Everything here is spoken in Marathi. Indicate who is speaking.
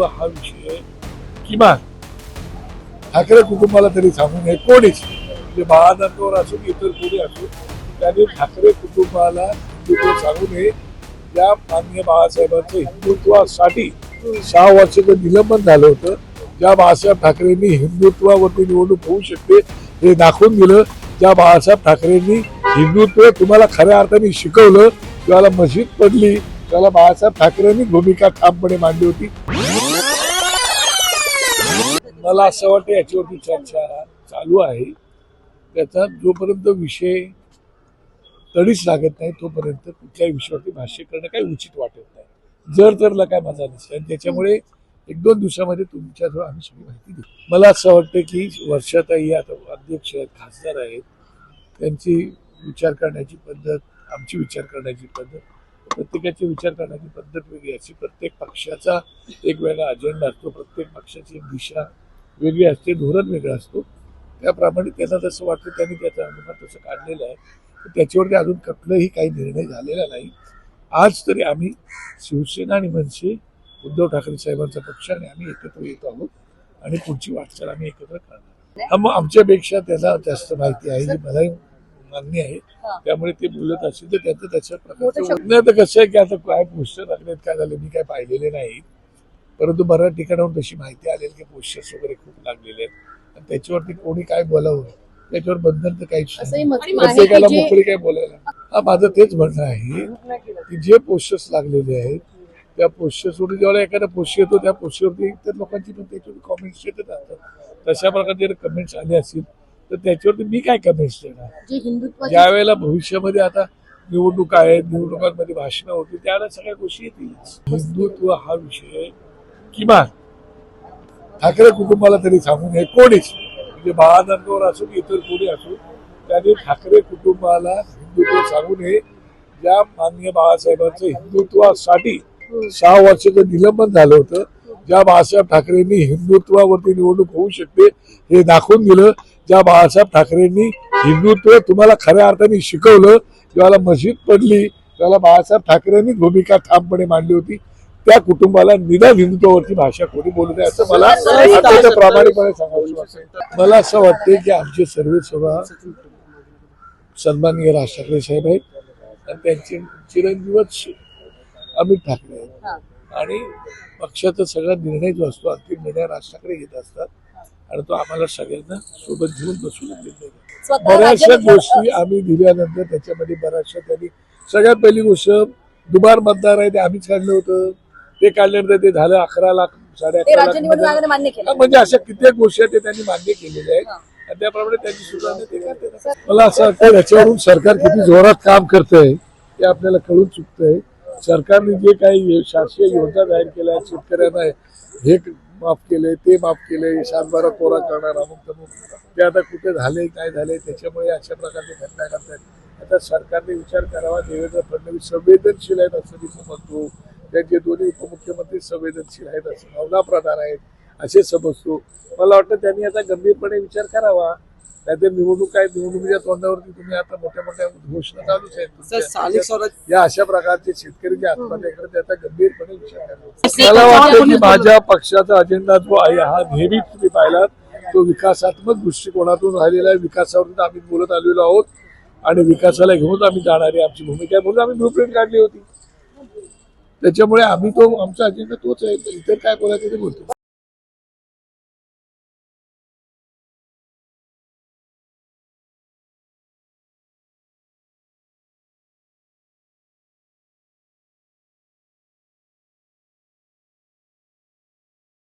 Speaker 1: किंवा हा विषय किमान. ठाकरे कुटुंबाला तरी सांगू नये कोणीच म्हणजे महानंदवर असो की इतर कोणी असो त्यांनी ठाकरे कुटुंबाला हिंदुत्व सांगू नये या मान्य बाळासाहेबांचं हिंदुत्वासाठी सहा वर्षाचं निलंबन झालं होतं. ज्या बाळासाहेब ठाकरेंनी हिंदुत्वावरती निवडणूक होऊ शकते हे दाखवून दिलं. ज्या बाळासाहेब ठाकरेंनी हिंदुत्व तुम्हाला खऱ्या अर्थाने शिकवलं त्याला मशीद पडली त्याला बाळासाहेब ठाकरेंनी भूमिका ठामपणे मांडली होती. मला असं वाटतं याच्यावरती चर्चा चालू आहे. त्याचा जोपर्यंत विषय तडीच लागत नाही तोपर्यंत कुठल्याही विषयावरती भाष्य करणं काही उचित वाटत नाही. जर तरला काय माझा नसतं आणि त्याच्यामुळे एक दोन दिवसामध्ये तुमच्याजवळ आम्ही सगळी माहिती देऊ. मला असं वाटतं की वर्षाताई आता अध्यक्ष आहेत खासदार आहेत. त्यांची विचार करण्याची पद्धत आमची विचार करण्याची पद्धत प्रत्येकाची विचार करण्याची पद्धत वेगळी अशी प्रत्येक पक्षाचा एक वेगळा अजेंडा असतो. प्रत्येक पक्षाची दिशा वेगळी असते धोरण वेगळं असतो. त्याप्रमाणे त्यांना तसं वाटतं त्यांनी त्याचा अनुभव तसं काढलेलं आहे. त्याच्यावरती अजून कुठलाही काही निर्णय झालेला नाही. आज तरी आम्ही शिवसेना आणि मनसे उद्धव ठाकरे साहेबांचा पक्ष आणि आम्ही एकत्र येत आहोत आणि पुढची वाटचाल आम्ही एकत्र करणार. मग आमच्यापेक्षा त्याला जास्त माहिती आहे जी मलाही मान्य आहे. त्यामुळे ते बोलत असेल तर त्याचं त्याच्या प्रकारचं तर कसं आहे की आता काय पोस्टर लागलेत काय झाले मी काय पाहिलेले नाही. परंतु बऱ्याच ठिकाणाहून तशी माहिती आलेली की पोस्टर्स वगैरे खूप लागलेले आहेत. आणि त्याच्यावरती कोणी काय बोलावं त्याच्यावर बंधन तर काहीच
Speaker 2: असंही
Speaker 1: नाही प्रत्येकाला मोकळी काय बोलायला हा माझं तेच म्हणणं आहे की जे पोस्टर्स लागलेले आहेत त्या पोस्टर्सवरती जेव्हा एखादा पोस्ट येतो त्या पोस्टरवरती इतर लोकांची पण त्याच्यावर कमेंट्स येत राहतात. तशा प्रकारे जर कमेंट्स आले असतील तर त्याच्यावरती मी काय कमेंट्स देणार? ज्या वेळेला भविष्यामध्ये आता निवडणुका आहेत निवडणुकांमध्ये भाषणं होती त्यावेळेला सगळ्या गोष्टी येतील हिंदुत्व हा विषय किमान ठाकरे कुटुंबाला तरी सांगून हे कोणीच म्हणजे बाळानंदवर असो की इतर कोणी असो त्यांनी ठाकरे कुटुंबाला हिंदुत्व सांगू नये ज्या मान्य बाळासाहेबांचं हिंदुत्वासाठी सहा वर्षाचं निलंबन झालं होतं ज्या बाळासाहेब ठाकरेंनी हिंदुत्वावरती निवडणूक होऊ शकते हे दाखवून दिलं ज्या बाळासाहेब ठाकरेंनी हिंदुत्व तुम्हाला खऱ्या अर्थाने शिकवलं ज्याला मशीद पडली त्याला बाळासाहेब ठाकरेंनी भूमिका ठामपणे मांडली होती त्या कुटुंबाला निदान हिंदुत्वावरती भाषा कोणी बोलू नये असं मला अत्यंत प्रामाणिकपणे सांगायचं वाटतं मला असं वाटतं की आमचे सर्वे सभा सन्माननीय राज ठाकरे साहेब आहेत. आणि त्यांचे चिरंजीवच अमित ठाकरे आहेत. आणि पक्षाचा सगळा निर्णय जो असतो अंतिम निर्णय राज ठाकरे घेत असतात. आणि तो आम्हाला सगळ्यांना सोबत घेऊन बसून निर्णय बऱ्याचशा गोष्टी आम्ही दिल्यानंतर त्याच्यामध्ये बऱ्याचशा त्यांनी सगळ्यात पहिली गोष्ट दुबार मतदार आहे ते आम्हीच काढलं होतं. ते काढल्यानंतर ते झालं अकरा लाख साडे
Speaker 2: ते
Speaker 1: अकरा
Speaker 2: राज्य
Speaker 1: लाख
Speaker 2: निवडणूक
Speaker 1: मतदार.
Speaker 2: आयोगाने मान्य
Speaker 1: हा,
Speaker 2: केलं
Speaker 1: म्हणजे अशा कित्येक गोष्टी आहेत ते त्यांनी मान्य केलेल्या आहेत. आणि त्याप्रमाणे त्यांची सुद्धा ते करतात. मला असं वाटतं याच्यावरून सरकार किती जोरात काम करतंय ते आपल्याला कळून चुकतंय. सरकारने जे काही शासकीय योजना जाहीर केल्या आहेत, शेतकऱ्यांना हे माफ केले ते माफ केले सातबारा कोरा करणार अमुक तमुक. ते आता कुठे झाले काय झाले त्याच्यामुळे अशा प्रकारचे घटना घडतात आता सरकारने विचार करावा देवेंद्र फडणवीस संवेदनशील आहेत असं मी समजतो त्यांचे दोन्ही उपमुख्यमंत्री संवेदनशील आहेत असं भावना प्रधान आहेत असे समजतो. मला वाटतं त्यांनी आता गंभीरपणे विचार करावा. नाहीतर निवडणूक काय निवडणुकीच्या तोंडावरती तुम्ही आता मोठ्या मोठ्या घोषणा चालूच आहेत या अशा प्रकारचे शेतकरी जे आत्महत्या करत त्याचा गंभीरपणे विचार करावा. मला वाटतं की माझ्या पक्षाचा अजेंडा जो आहे हा नेहमीच तुम्ही पाहिलात. तो विकासात्मक दृष्टिकोनातून राहिलेला आहे. विकासावरून आम्ही बोलत आलेलो आहोत. आणि विकासाला घेऊन आम्ही जाणारी आमची भूमिका आहे म्हणून आम्ही ब्लूप्रिंट काढली होती. त्याच्यामुळे आम्ही तो आमचा अजेंडा तोच आहे. इतर काय बोलायचं ते बोलतो.